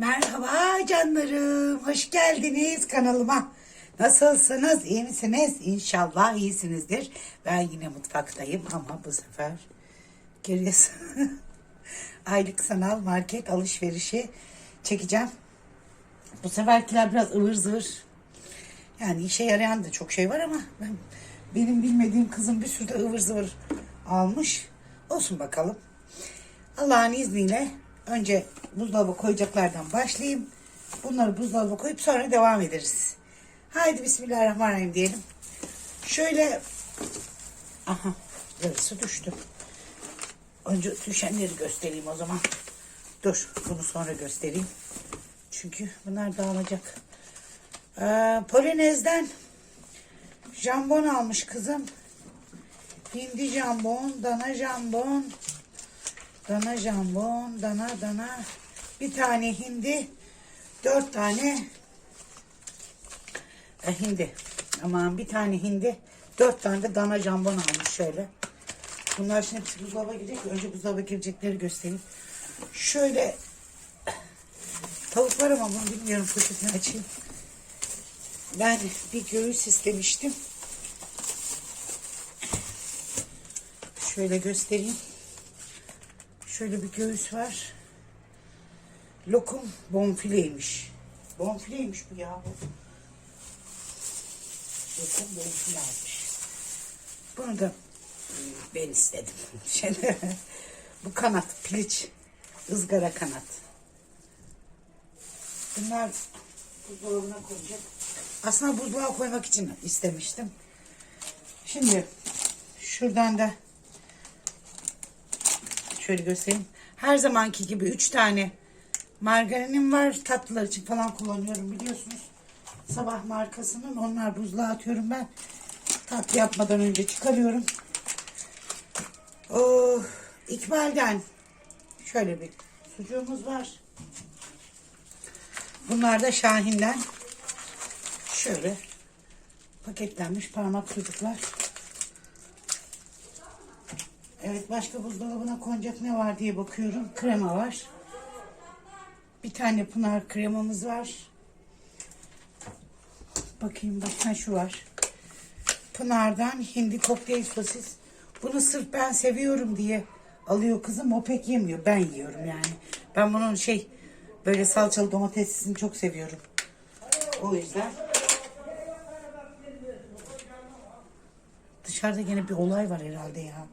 Merhaba canlarım. Hoş geldiniz kanalıma. Nasılsınız? İyi misiniz? İnşallah iyisinizdir. Ben yine mutfaktayım ama bu sefer geriye aylık sanal market alışverişi çekeceğim. Bu seferkiler biraz ıvır zıvır. Yani işe yarayan da çok şey var ama ben, benim bilmediğim kızım bir sürü de ıvır zıvır almış. Olsun bakalım. Allah'ın izniyle önce buzdolabı koyacaklardan başlayayım. Bunları buzdolabı koyup sonra devam ederiz. Haydi Bismillahirrahmanirrahim diyelim. Şöyle aha yarısı düştü. Önce düşenleri göstereyim o zaman. Dur bunu sonra göstereyim. Çünkü bunlar dağılacak. Ee, Polonez'den jambon almış kızım. Hindi jambon, dana jambon, dana jambon, dana dana. Bir tane hindi, dört tane e, hindi. Aman bir tane hindi, dört tane de dana jambon almış şöyle. Bunlar şimdi hepsi buzdolaba girecek. Önce buzdolaba girecekleri göstereyim. Şöyle tavuk var ama bunu bilmiyorum poşetini açayım. Ben bir göğüs istemiştim. Şöyle göstereyim. Şöyle bir göğüs var. Lokum bonfileymiş. Bonfileymiş bu ya. bu. Lokum bonfile almış. Bunu da e, ben istedim. Şöyle bu kanat, piliç, ızgara kanat. Bunlar buzdolabına koyacak. Aslında buzluğa koymak için istemiştim. Şimdi şuradan da şöyle göstereyim. Her zamanki gibi 3 tane margarinim var. Tatlılar için falan kullanıyorum biliyorsunuz. Sabah markasının onlar buzluğa atıyorum ben. Tatlı yapmadan önce çıkarıyorum. Oh, İkbal'den şöyle bir sucuğumuz var. Bunlar da Şahin'den şöyle paketlenmiş parmak sucuklar. Evet başka buzdolabına konacak ne var diye bakıyorum. Krema var. Bir tane Pınar kremamız var. Bakayım başka şu var. Pınar'dan hindi kokteyl sosis. Bunu sırf ben seviyorum diye alıyor kızım. O pek yemiyor. Ben yiyorum yani. Ben bunun şey böyle salçalı domatesini çok seviyorum. O yüzden. Dışarıda yine bir olay var herhalde ya.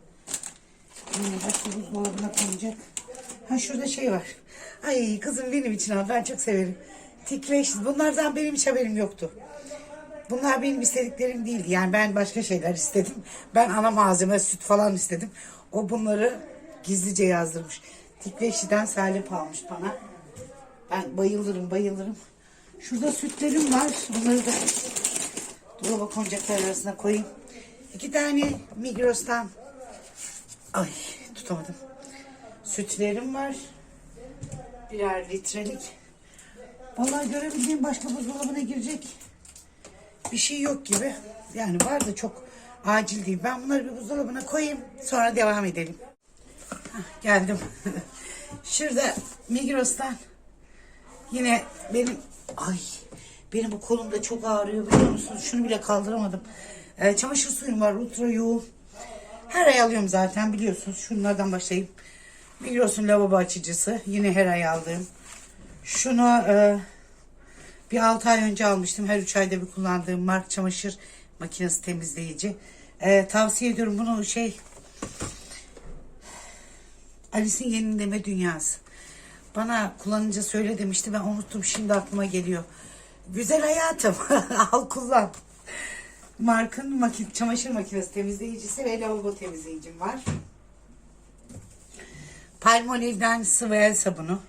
Yine başka buzdolabına konacak. Ha şurada şey var. Ay kızım benim için al. Ben çok severim. Tikleş. Bunlardan benim hiç haberim yoktu. Bunlar benim istediklerim değildi. Yani ben başka şeyler istedim. Ben ana malzeme, süt falan istedim. O bunları gizlice yazdırmış. Tikleşi'den salep almış bana. Ben bayılırım, bayılırım. Şurada sütlerim var. Bunları da dolaba konacaklar arasına koyayım. İki tane Migros'tan ay tutamadım. Sütlerim var. Birer litrelik. Vallahi görebildiğim başka buzdolabına girecek bir şey yok gibi. Yani var da çok acil değil. Ben bunları bir buzdolabına koyayım. Sonra devam edelim. Hah, geldim. Şurada Migros'tan yine benim ay benim bu kolum da çok ağrıyor biliyor musunuz? Şunu bile kaldıramadım. Ee, çamaşır suyum var ultra yoğun. Her ay alıyorum zaten biliyorsunuz. Şunlardan başlayayım. Migros'un lavabo açıcısı. Yine her ay aldığım. Şunu e, bir 6 ay önce almıştım. Her 3 ayda bir kullandığım mark çamaşır makinesi temizleyici. Ee, tavsiye ediyorum bunu şey Alice'in yenileme dünyası. Bana kullanınca söyle demişti. Ben unuttum. Şimdi aklıma geliyor. Güzel hayatım. Al kullan. Markın makin çamaşır makinesi temizleyicisi ve lavabo temizleyicim var. Palmolive'den sıvı el sabunu.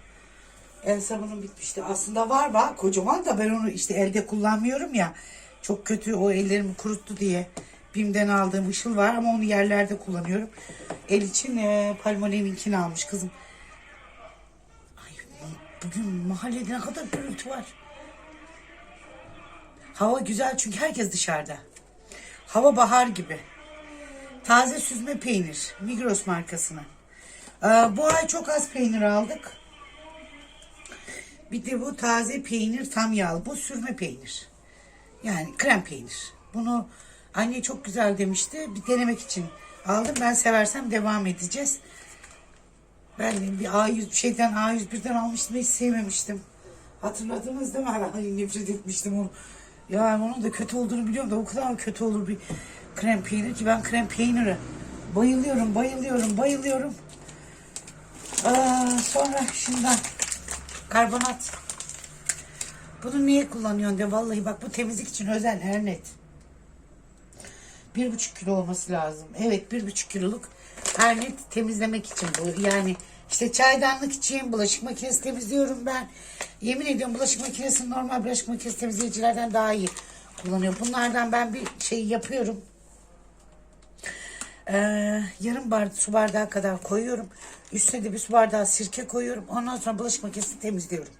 El sabunum bitmişti. Aslında var bak kocaman da ben onu işte elde kullanmıyorum ya. Çok kötü o ellerimi kuruttu diye. Bim'den aldığım ışıl var ama onu yerlerde kullanıyorum. El için e, Palmolive'inkini almış kızım. Ay, bugün mahallede ne kadar gürültü var. Hava güzel çünkü herkes dışarıda. Hava bahar gibi. Taze süzme peynir. Migros markasına. Ee, bu ay çok az peynir aldık. Bir de bu taze peynir tam yağlı. Bu sürme peynir. Yani krem peynir. Bunu anne çok güzel demişti. Bir denemek için aldım. Ben seversem devam edeceğiz. Ben bir A100 şeyden A101'den almıştım. Hiç sevmemiştim. Hatırladınız değil mi? Nefret etmiştim onu. Ya onun da kötü olduğunu biliyorum da o kadar kötü olur bir krem peynir ki ben krem peyniri bayılıyorum, bayılıyorum, bayılıyorum. Aa, sonra şundan karbonat. Bunu niye kullanıyorsun de vallahi bak bu temizlik için özel her net. Bir buçuk kilo olması lazım. Evet bir buçuk kiloluk her net temizlemek için bu. Yani işte çaydanlık için bulaşık makinesi temizliyorum ben. Yemin ediyorum bulaşık makinesi normal bulaşık makinesi temizleyicilerden daha iyi kullanıyor. Bunlardan ben bir şey yapıyorum. Ee, yarım bardak su bardağı kadar koyuyorum. Üstüne de bir su bardağı sirke koyuyorum. Ondan sonra bulaşık makinesini temizliyorum.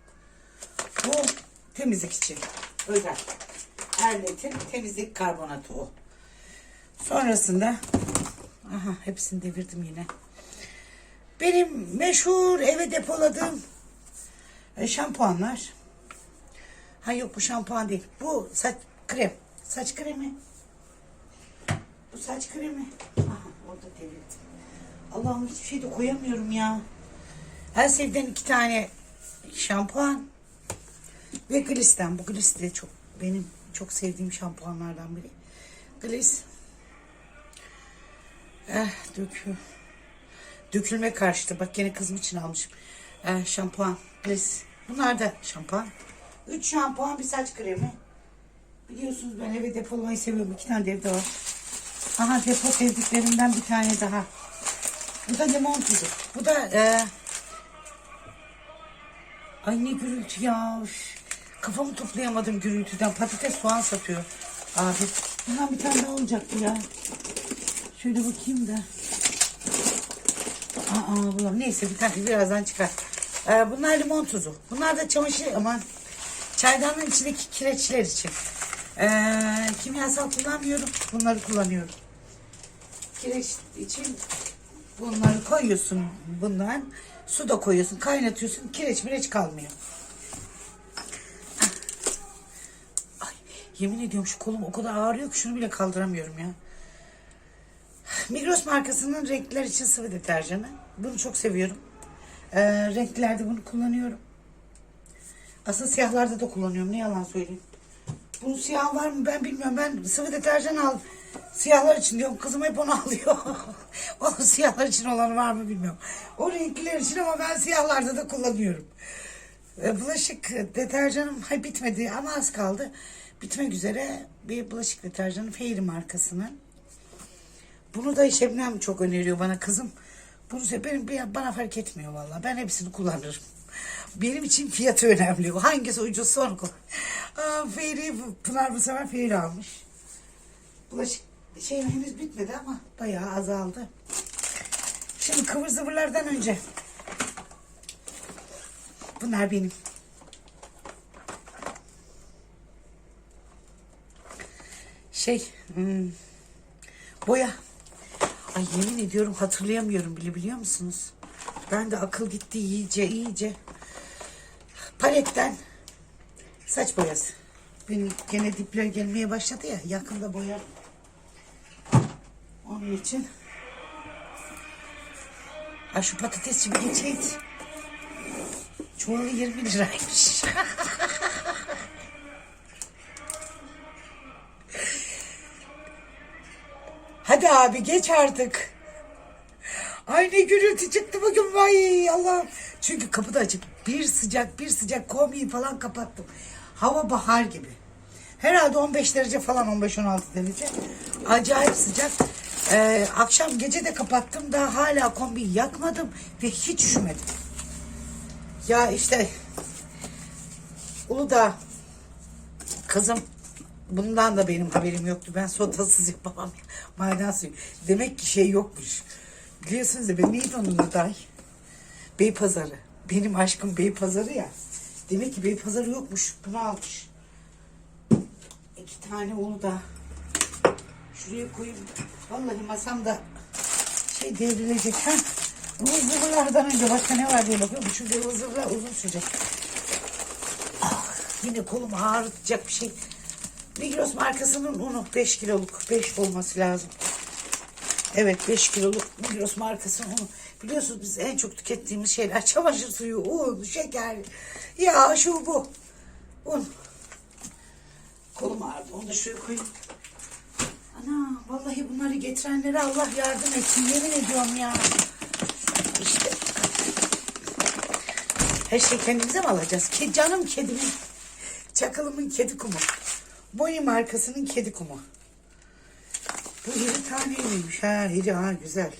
Bu temizlik için özel. Erlet'in temizlik karbonatı o. Sonrasında aha hepsini devirdim yine. Benim meşhur eve depoladığım e, şampuanlar. Ha yok bu şampuan değil. Bu saç krem. Saç kremi. Bu saç kremi. Aha orada devirdim. Allah'ım hiçbir şey de koyamıyorum ya. En sevdiğim iki tane şampuan ve Gliss'ten. Bu Gliss de çok benim çok sevdiğim şampuanlardan biri. Gliss. Eh dökü. Dökülme karşıtı. Bak gene kızım için almışım. Eh, şampuan. Gliss. Bunlar da şampuan. Üç şampuan bir saç kremi. Biliyorsunuz ben eve depolamayı seviyorum. İki tane de evde var. Aha depo sevdiklerimden bir tane daha. Bu da limon tuzu. Bu da e, ay ne gürültü ya. Kafamı toplayamadım gürültüden. Patates soğan satıyor abi. Bundan bir tane daha olacaktı ya. Şöyle bakayım da. Aa. Neyse bir tane birazdan çıkar. Ee, bunlar limon tuzu. Bunlar da çamaşır aman çaydanlığın içindeki kireçler için. Ee, kimyasal kullanmıyorum. Bunları kullanıyorum. Kireç için bunları koyuyorsun bundan. Su da koyuyorsun. Kaynatıyorsun. Kireç mireç kalmıyor. Ay, yemin ediyorum şu kolum o kadar ağrıyor ki şunu bile kaldıramıyorum ya. Migros markasının renkler için sıvı deterjanı. Bunu çok seviyorum. Ee, renklerde bunu kullanıyorum. Aslında siyahlarda da kullanıyorum. Ne yalan söyleyeyim. Bunun siyah var mı ben bilmiyorum. Ben sıvı deterjan al. Siyahlar için diyorum. Kızım hep onu alıyor. o siyahlar için olan var mı bilmiyorum. O renkliler için ama ben siyahlarda da kullanıyorum. Ee, Bulaşık deterjanım hay bitmedi ama az kaldı. Bitmek üzere bir bulaşık deterjanı Fairy markasının. Bunu da Şebnem çok öneriyor bana kızım. Bunu benim bana fark etmiyor vallahi. Ben hepsini kullanırım. Benim için fiyatı önemli. Hangisi ucuzsa onu kullan. Fairy, Pınar bu sefer Fairy almış. Bulaşık şey henüz bitmedi ama bayağı azaldı. Şimdi kıvır zıvırlardan önce. Bunlar benim. Şey, hmm, boya. Ay yemin ediyorum hatırlayamıyorum bile biliyor musunuz? Ben de akıl gitti iyice iyice. Paletten saç boyası. Benim gene dipler gelmeye başladı ya yakında boyar. Onun için. Ha şu patatesçi bir geçeydi. Çuvalı 20 liraymış. Abi geç artık. Ay ne gürültü çıktı bugün vay Allah'ım. Çünkü kapı da açık. Bir sıcak bir sıcak kombiyi falan kapattım. Hava bahar gibi. Herhalde 15 derece falan 15-16 derece. Acayip sıcak. Ee, akşam gece de kapattım. Daha hala kombiyi yakmadım ve hiç üşümedim. Ya işte Uludağ kızım bundan da benim haberim yoktu. Ben sodasız yapamam. Maden suyu. Demek ki şey yokmuş. Biliyorsunuz ya ben neydi onun adı ay? Beypazarı. Benim aşkım Beypazarı ya. Demek ki Beypazarı yokmuş. Bunu almış. İki tane Uludağ. Şuraya koyayım. Vallahi masamda şey devrilecek. Ha? Bu zıvırlardan önce başka ne var diye bakıyorum. Şu zıvırlar uzun sürecek. Yine kolumu ağrıtacak bir şey. Migros markasının unu 5 kiloluk. 5 olması lazım. Evet 5 kiloluk Migros markasının unu. Biliyorsunuz biz en çok tükettiğimiz şeyler çamaşır suyu, un, şeker, yağ, şu bu. Un. Kolum ağrıdı. Onu da şuraya koyayım. Ana vallahi bunları getirenlere Allah yardım etsin. Yemin ediyorum ya. İşte. Her şey kendimize mi alacağız? Ke canım kedimin. Çakalımın kedi kumu. Boyu markasının kedi kumu. Bu iri taneymiş. Ha iri ha güzel.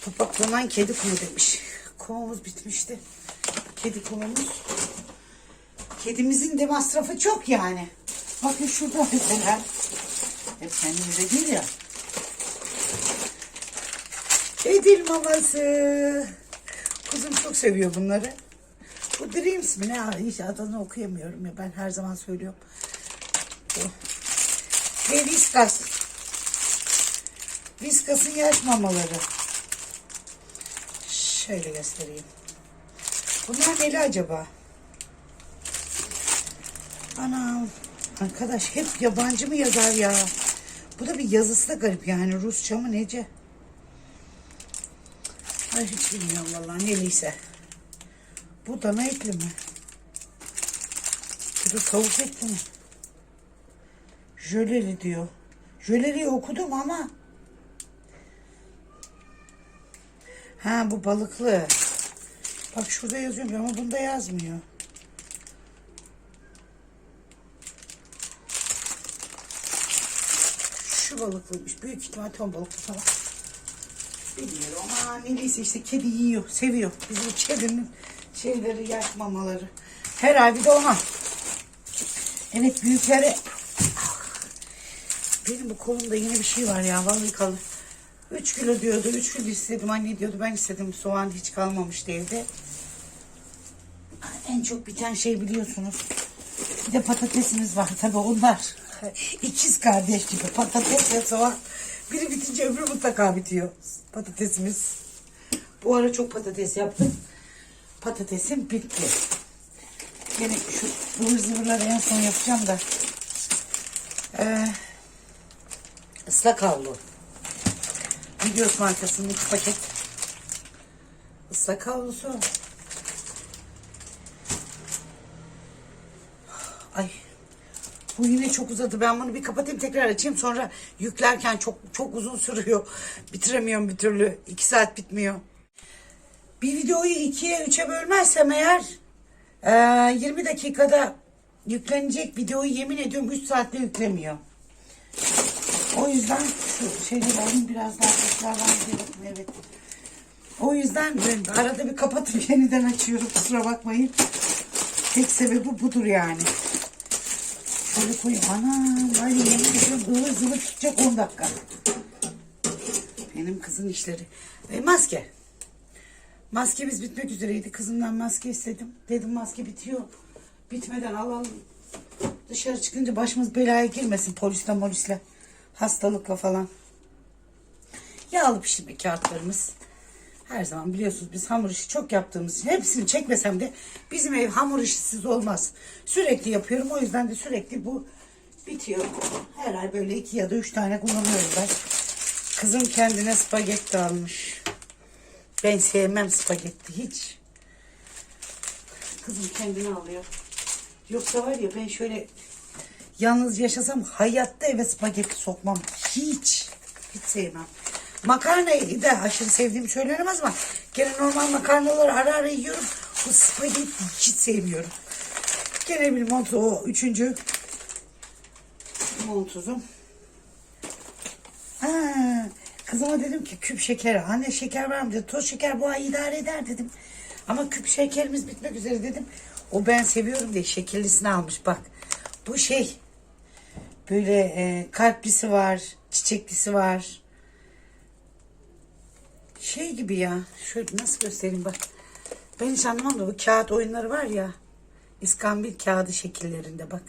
Topaklanan kedi kumu demiş. Kumumuz bitmişti. Kedi kumumuz. Kedimizin de masrafı çok yani. Bakın şurada mesela. Hep kendimize değil ya. Edil maması. Kızım çok seviyor bunları. Bu Dreams mi ne? Hiç adını okuyamıyorum ya. Ben her zaman söylüyorum. Ve Viskas. Viskas'ın yaş mamaları. Şöyle göstereyim. Bunlar neli acaba? Anam. Arkadaş hep yabancı mı yazar ya? Bu da bir yazısı da garip yani. Rusça mı nece? Ay hiç bilmiyorum vallahi neliyse. Bu dana etli mi? Bu da tavuk etli mi? Jöleli diyor. Jöleli okudum ama. Ha bu balıklı. Bak şurada yazıyor ama bunda yazmıyor. Şu balıklıymış. Büyük ihtimal ton balıklı falan. Bilmiyorum ama neyse işte kedi yiyor, seviyor. Bizim kedinin şeyleri yakmamaları. Her ay bir de ona. Evet büyükleri. Benim bu kolumda yine bir şey var ya vallahi kaldı. 3 kilo diyordu, 3 kilo istedim. Anne diyordu ben istedim. Soğan hiç kalmamıştı evde. En çok biten şey biliyorsunuz. Bir de patatesimiz var. Tabii onlar ikiz kardeş gibi. Patates ve soğan. Biri bitince öbürü mutlaka bitiyor. Patatesimiz. Bu ara çok patates yaptım. Patatesim bitti. Yine şu ıvır zıvırları en son yapacağım da. Ee, ıslak havlu. Videos markasının iki paket ıslak havlusu. Ay bu yine çok uzadı. Ben bunu bir kapatayım tekrar açayım. Sonra yüklerken çok çok uzun sürüyor. Bitiremiyorum bir türlü. iki saat bitmiyor. Bir videoyu ikiye üçe bölmezsem eğer eee, 20 dakikada yüklenecek videoyu yemin ediyorum 3 saatte yüklemiyor. O yüzden şu şeyleri alayım biraz daha tekrar var diye bakın evet. O yüzden ben arada bir kapatıp yeniden açıyorum kusura bakmayın. Tek sebebi budur yani. Şöyle koyayım. Anam var yemin ediyorum ıvır zıvır tutacak 10 dakika. Benim kızın işleri. E, maske. Maskemiz bitmek üzereydi. Kızımdan maske istedim. Dedim maske bitiyor. Bitmeden alalım. Dışarı çıkınca başımız belaya girmesin polisle molisle. Hastalıkla falan. Yağlı pişirme kağıtlarımız. Her zaman biliyorsunuz biz hamur işi çok yaptığımız için hepsini çekmesem de bizim ev hamur işsiz olmaz. Sürekli yapıyorum o yüzden de sürekli bu bitiyor. Her ay böyle iki ya da üç tane kullanıyorum ben. Kızım kendine spagetti almış. Ben sevmem spagetti hiç. Kızım kendine alıyor. Yoksa var ya ben şöyle yalnız yaşasam hayatta eve spagetti sokmam. Hiç. Hiç sevmem. Makarnayı da aşırı sevdiğim söylenemez ama gene normal makarnaları ara ara yiyorum. Bu spagetti hiç sevmiyorum. Gene bir montu o üçüncü montuzum. Ha, kızıma dedim ki küp şeker. Anne şeker var mı dedi. Toz şeker bu ay idare eder dedim. Ama küp şekerimiz bitmek üzere dedim. O ben seviyorum diye şekerlisini almış bak. Bu şey böyle e, kalplisi var, çiçeklisi var. Şey gibi ya. Şöyle nasıl göstereyim bak. Ben hiç anlamam da bu kağıt oyunları var ya. İskambil kağıdı şekillerinde bak.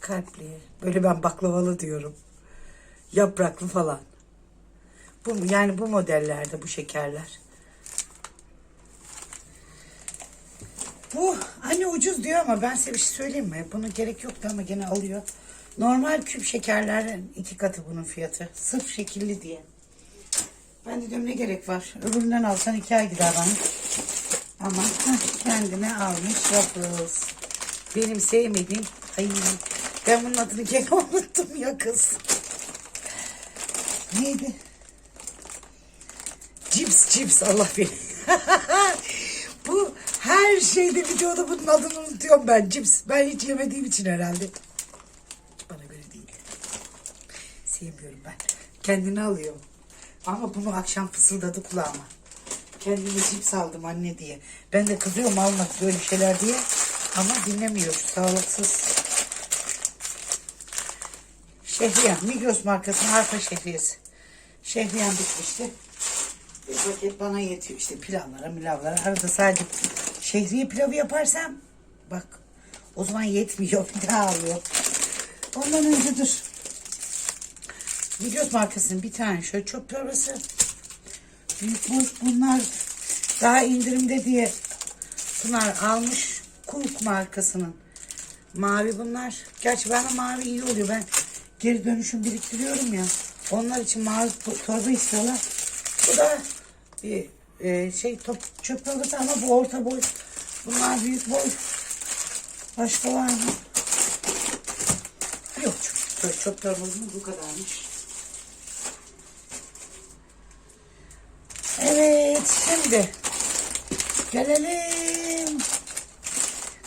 Kalpli. Böyle ben baklavalı diyorum. Yapraklı falan. Bu yani bu modellerde bu şekerler. Bu Hani ucuz diyor ama ben size bir şey söyleyeyim mi? Buna gerek yoktu ama gene alıyor. Normal küp şekerlerin iki katı bunun fiyatı. Sırf şekilli diye. Ben de diyorum ne gerek var? Öbüründen alsan iki ay gider bana. Ama kendine almış Ruffles. Benim sevmediğim. Ay ben bunun adını gene unuttum ya kız. Neydi? Cips cips Allah beni. Bu her şeyde videoda bunun adını unutuyorum ben cips. Ben hiç yemediğim için herhalde. Bana göre değil. Sevmiyorum ben. Kendini alıyor. Ama bunu akşam fısıldadı kulağıma. Kendime cips aldım anne diye. Ben de kızıyorum almak böyle şeyler diye. Ama dinlemiyor. Sağlıksız. Şehriyan. Migros markasının arpa şehriyesi. Şehriyan bitmişti. Bir paket bana yetiyor işte pilavlara milavlara. Arada sadece şehriye pilavı yaparsam bak o zaman yetmiyor bir daha alıyor. Ondan önce dur. Migros markasının bir tane şöyle çöp torbası. Büyük bunlar daha indirimde diye Pınar almış Kulk markasının. Mavi bunlar. Gerçi bana mavi iyi oluyor. Ben geri dönüşüm biriktiriyorum ya. Onlar için mavi to- torba istiyorlar. Bu da bir e, şey top, çöp torbası ama bu orta boy. Bunlar büyük boy. Başka var mı? Yok çöp, çöp torbasının bu kadarmış. Evet şimdi gelelim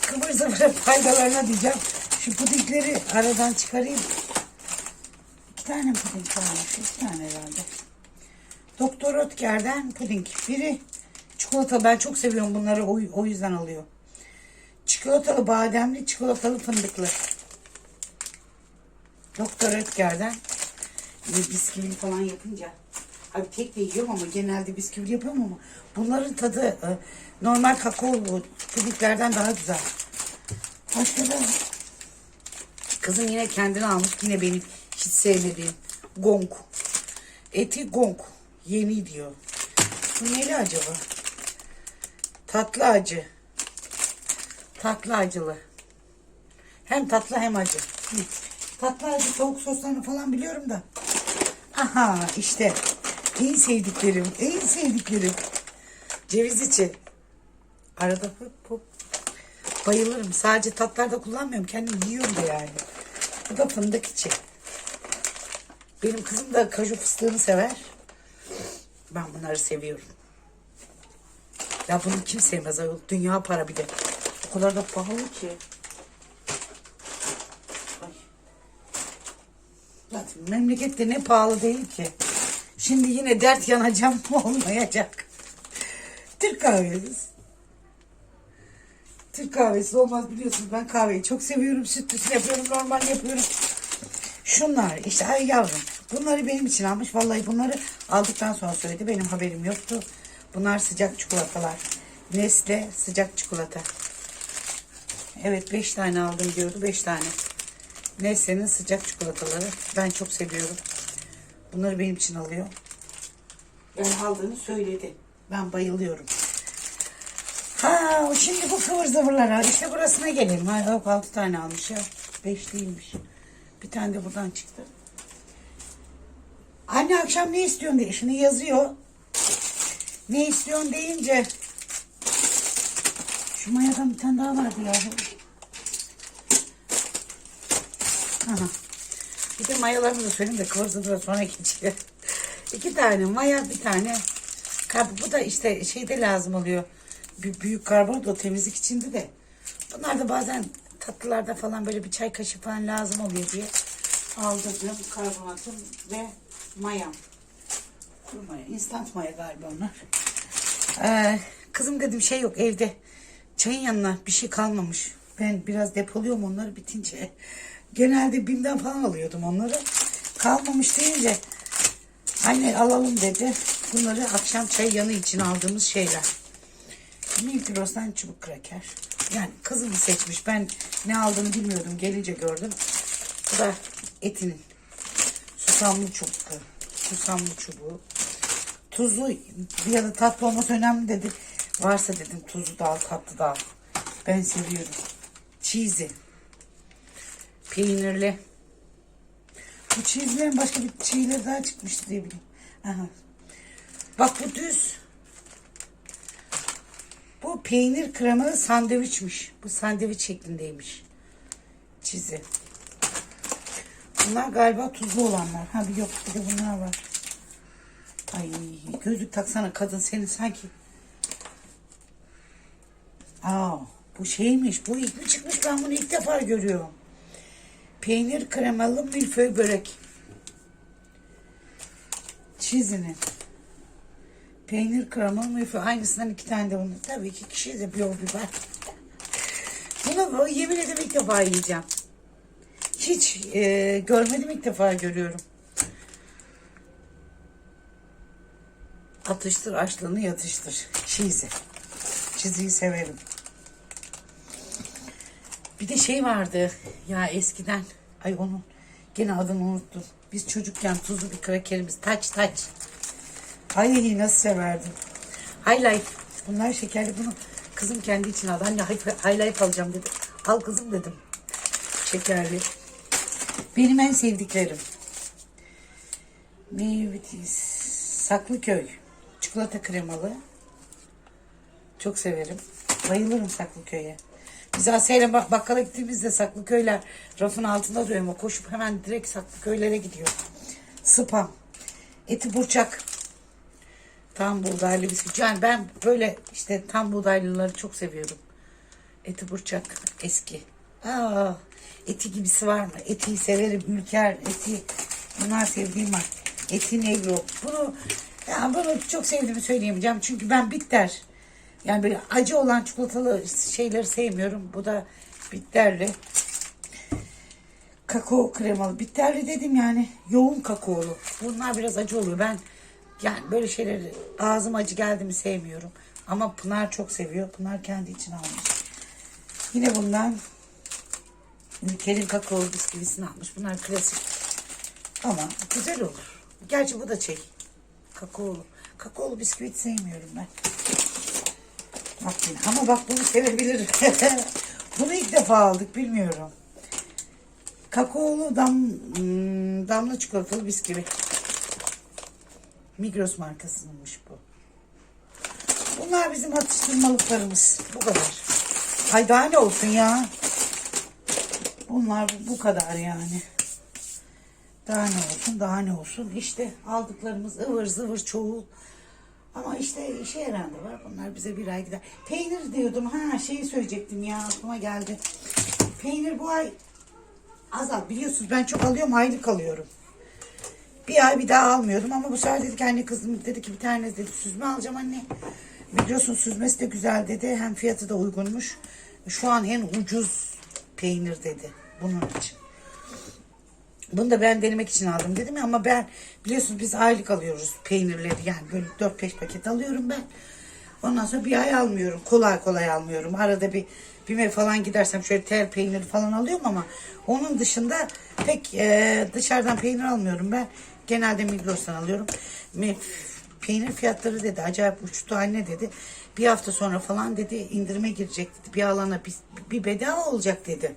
kıvır zıvır faydalarına diyeceğim. Şu pudingleri aradan çıkarayım. İki tane puding varmış? İki tane herhalde. Doktor Oetker'den puding. Biri çikolata. Ben çok seviyorum bunları. O, o yüzden alıyor. Çikolatalı bademli, çikolatalı fındıklı. Doktor Oetker'den bir bisküvili falan yapınca. Abi tek de yiyorum ama genelde bisküvili yapıyorum ama bunların tadı e, normal kakao pudinglerden daha güzel. Başka da kızım yine kendini almış. Yine benim hiç sevmediğim gong. Eti gong. Yeni diyor. Bu neli acaba? Tatlı acı. Tatlı acılı. Hem tatlı hem acı. Tatlı acı tavuk soslarını falan biliyorum da. Aha işte en sevdiklerim, en sevdiklerim. Ceviz içi. Arada hop hop. Bayılırım. Sadece tatlarda kullanmıyorum. Kendim yiyorum da yani. Bu da fındık içi. Benim kızım da kaju fıstığını sever. Ben bunları seviyorum. Ya bunu kim sevmez ayol? Dünya para bir de. O kadar da pahalı ki. Ay. Memlekette ne pahalı değil ki. Şimdi yine dert yanacağım olmayacak. Türk kahvesi. Türk kahvesi olmaz biliyorsunuz ben kahveyi çok seviyorum. Sütlüsü yapıyorum, normal yapıyorum. Şunlar işte ay yavrum. Bunları benim için almış. Vallahi bunları aldıktan sonra söyledi. Benim haberim yoktu. Bunlar sıcak çikolatalar. Nesle sıcak çikolata. Evet 5 tane aldım diyordu. 5 tane. Nestle'nin sıcak çikolataları. Ben çok seviyorum. Bunları benim için alıyor. Yani aldığını söyledi. Ben bayılıyorum. Ha şimdi bu kıvır zıvırlara işte burasına gelelim. Ha, yok 6 tane almış ya. 5 değilmiş. Bir tane de buradan çıktı. Anne akşam ne istiyorsun diye şimdi yazıyor. Ne istiyorsun deyince şu mayadan bir tane daha vardı ya. Aha. Bir de mayalarını da söyleyeyim de kıvır zıvıra sonra geçelim. İki tane maya bir tane kab bu da işte şeyde lazım oluyor. Bir büyük karbonat temizlik içinde de. Bunlar da bazen tatlılarda falan böyle bir çay kaşığı falan lazım oluyor diye aldırdım karbonatım ve mayam. Kuru maya, instant maya galiba onlar. Ee, kızım dedim şey yok evde. Çayın yanına bir şey kalmamış. Ben biraz depoluyorum onları bitince. Genelde BİM'den falan alıyordum onları. Kalmamış deyince anne alalım dedi. Bunları akşam çay yanı için aldığımız şeyler. Milkros'tan çubuk kraker. Yani kızım seçmiş. Ben ne aldığını bilmiyordum. Gelince gördüm. Bu da etinin. Susamlı çubuğu. Susamlı çubuğu. Tuzu ya da tatlı olması önemli dedi. Varsa dedim tuzu da al tatlı da al. Ben seviyorum. Cheesy. Peynirli. Bu cheese'lerin başka bir şeyleri daha çıkmıştı diye biliyorum. Aha. Bak bu düz. Bu peynir kremalı sandviçmiş. Bu sandviç şeklindeymiş. Cheesy. Bunlar galiba tuzlu olanlar. Ha bir yok bir de bunlar var. Ay gözlük taksana kadın senin sanki. Aa bu şeymiş. Bu ilk mi çıkmış ben bunu ilk defa görüyorum. Peynir kremalı milföy börek. Çizinin. Peynir kremalı milföy. Aynısından iki tane de bunu. Tabii iki kişi de bir var. Bunu yemin ederim ilk defa yiyeceğim. Hiç e, görmedim ilk defa görüyorum. Atıştır açlığını yatıştır. Cheesy. Cheesy'yi severim. Bir de şey vardı ya eskiden. Ay onun gene adını unuttum. Biz çocukken tuzlu bir krakerimiz. Taç taç. Ay nasıl severdim. High Life. Bunlar şekerli bunu kızım kendi için aldı. Anne High High Life alacağım dedi. Al kızım dedim. Şekerli. Benim en sevdiklerim. Meyvetiz. Saklıköy. Çikolata kremalı. Çok severim. Bayılırım Saklıköy'e. Biz Asya'yla bak bakkala gittiğimizde Saklıköy'ler rafın altında duruyor ama koşup hemen direkt Saklıköylere gidiyor. Spam. Eti burçak. Tam buğdaylı bisküvi. Yani ben böyle işte tam buğdaylıları çok seviyorum. Eti burçak eski. Aa, eti gibisi var mı? Eti severim. Ülker, eti. Bunlar sevdiğim var. Eti negro. Bunu ya bunu çok sevdiğimi söyleyemeyeceğim. Çünkü ben bitter. Yani böyle acı olan çikolatalı şeyleri sevmiyorum. Bu da bitterli. Kakao kremalı. Bitterli dedim yani. Yoğun kakaolu. Bunlar biraz acı oluyor. Ben yani böyle şeyleri ağzım acı geldi mi sevmiyorum. Ama Pınar çok seviyor. Pınar kendi için almış. Yine bundan Ülker'in kakaolu bisküvisini almış. Bunlar klasik. Ama güzel olur. Gerçi bu da şey. Kakaolu. Kakaolu bisküvit sevmiyorum ben. Bak yine. Ama bak bunu sevebilirim. bunu ilk defa aldık. Bilmiyorum. Kakaolu dam, hmm, damla çikolatalı bisküvi. Migros markasınınmış bu. Bunlar bizim atıştırmalıklarımız. Bu kadar. Ay daha ne olsun ya. Bunlar bu kadar yani. Daha ne olsun daha ne olsun. İşte aldıklarımız ıvır zıvır çoğul. Ama işte işe yarayan da var. Bunlar bize bir ay gider. Peynir diyordum. Ha şeyi söyleyecektim ya aklıma geldi. Peynir bu ay azal. Biliyorsunuz ben çok alıyorum aylık alıyorum. Bir ay bir daha almıyordum ama bu sefer dedik anne kızım dedi ki bir tane dedi süzme alacağım anne. Biliyorsun süzmesi de güzel dedi. Hem fiyatı da uygunmuş. Şu an en ucuz peynir dedi bunun için. Bunu da ben denemek için aldım dedim ya ama ben biliyorsunuz biz aylık alıyoruz peynirleri yani böyle 4-5 paket alıyorum ben. Ondan sonra bir ay almıyorum. Kolay kolay almıyorum. Arada bir BİM'e falan gidersem şöyle tel peyniri falan alıyorum ama onun dışında pek e, dışarıdan peynir almıyorum ben. Genelde Migros'tan alıyorum. Peynir fiyatları dedi acayip uçtu anne dedi. Bir hafta sonra falan dedi indirime girecek dedi. Bir alana bir, bir bedava olacak dedi.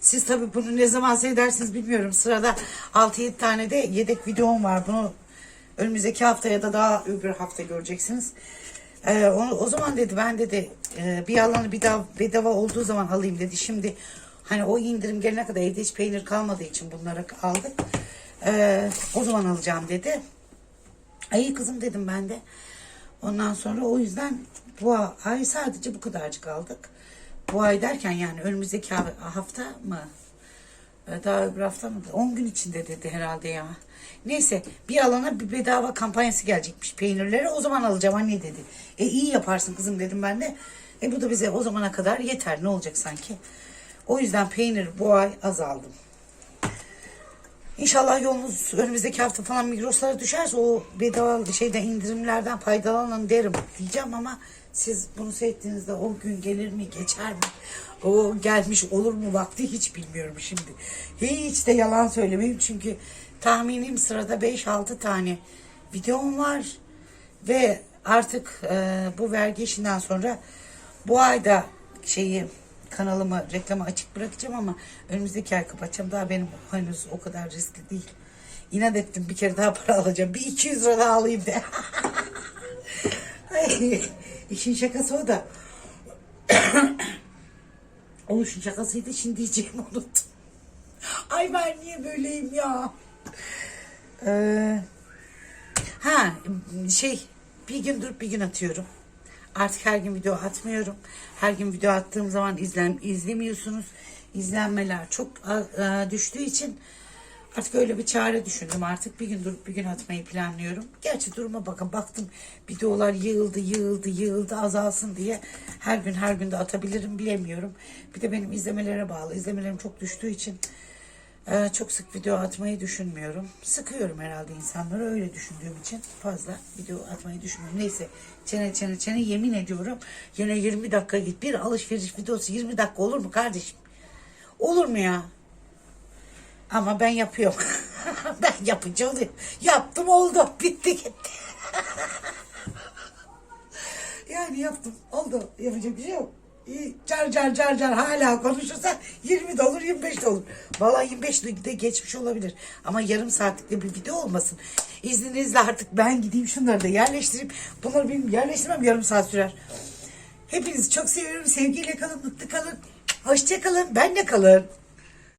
Siz tabii bunu ne zaman seyredersiniz bilmiyorum. Sırada 6-7 tane de yedek videom var. Bunu önümüzdeki hafta ya da daha öbür hafta göreceksiniz. Ee, o, o zaman dedi ben dedi e, bir alanı bir daha bedava olduğu zaman alayım dedi. Şimdi hani o indirim gelene kadar evde hiç peynir kalmadığı için bunları aldık. Ee, o zaman alacağım dedi. Ay kızım dedim ben de. Ondan sonra o yüzden bu ay sadece bu kadarcık aldık. Bu ay derken yani önümüzdeki ha- hafta mı? Ee, Daha öbür hafta mı? 10 gün içinde dedi herhalde ya. Neyse bir alana bir bedava kampanyası gelecekmiş peynirleri. O zaman alacağım anne dedi. E iyi yaparsın kızım dedim ben de. E bu da bize o zamana kadar yeter ne olacak sanki. O yüzden peynir bu ay azaldım. İnşallah yolunuz önümüzdeki hafta falan Migros'lara düşerse o bedava şeyden indirimlerden faydalanın derim diyeceğim ama siz bunu seyrettiğinizde o gün gelir mi geçer mi? O gelmiş olur mu vakti hiç bilmiyorum şimdi. Hiç de yalan söylemeyeyim çünkü tahminim sırada 5-6 tane videom var ve artık e, bu vergi işinden sonra bu ayda şeyi kanalımı reklamı açık bırakacağım ama önümüzdeki ay kapatacağım. Daha benim henüz o kadar riskli değil. İnat ettim bir kere daha para alacağım. Bir 200 lira daha alayım de. Ay, işin şakası o da. o işin şakasıydı şimdi diyeceğimi unuttum. Ay ben niye böyleyim ya? Ee, ha şey bir gün durup bir gün atıyorum. Artık her gün video atmıyorum. Her gün video attığım zaman izlen, izlemiyorsunuz. İzlenmeler çok e, düştüğü için artık öyle bir çare düşündüm. Artık bir gün durup bir gün atmayı planlıyorum. Gerçi duruma bakın baktım videolar yığıldı yığıldı yığıldı azalsın diye her gün her gün de atabilirim bilemiyorum. Bir de benim izlemelere bağlı. İzlemelerim çok düştüğü için ee, çok sık video atmayı düşünmüyorum. Sıkıyorum herhalde insanları öyle düşündüğüm için fazla video atmayı düşünmüyorum. Neyse çene çene çene yemin ediyorum yine 20 dakika git bir alışveriş videosu 20 dakika olur mu kardeşim? Olur mu ya? Ama ben yapıyorum. ben yapınca oluyor. Yaptım oldu. Bitti gitti. yani yaptım oldu. Yapacak bir şey yok. Car car car car hala konuşursa 20 de olur 25 de olur. Vallahi 25 de geçmiş olabilir. Ama yarım saatlik de bir video olmasın. İzninizle artık ben gideyim şunları da yerleştireyim. Bunları benim yerleştirmem yarım saat sürer. Hepinizi çok seviyorum. Sevgiyle kalın, mutlu kalın. Hoşça kalın. Benle kalın.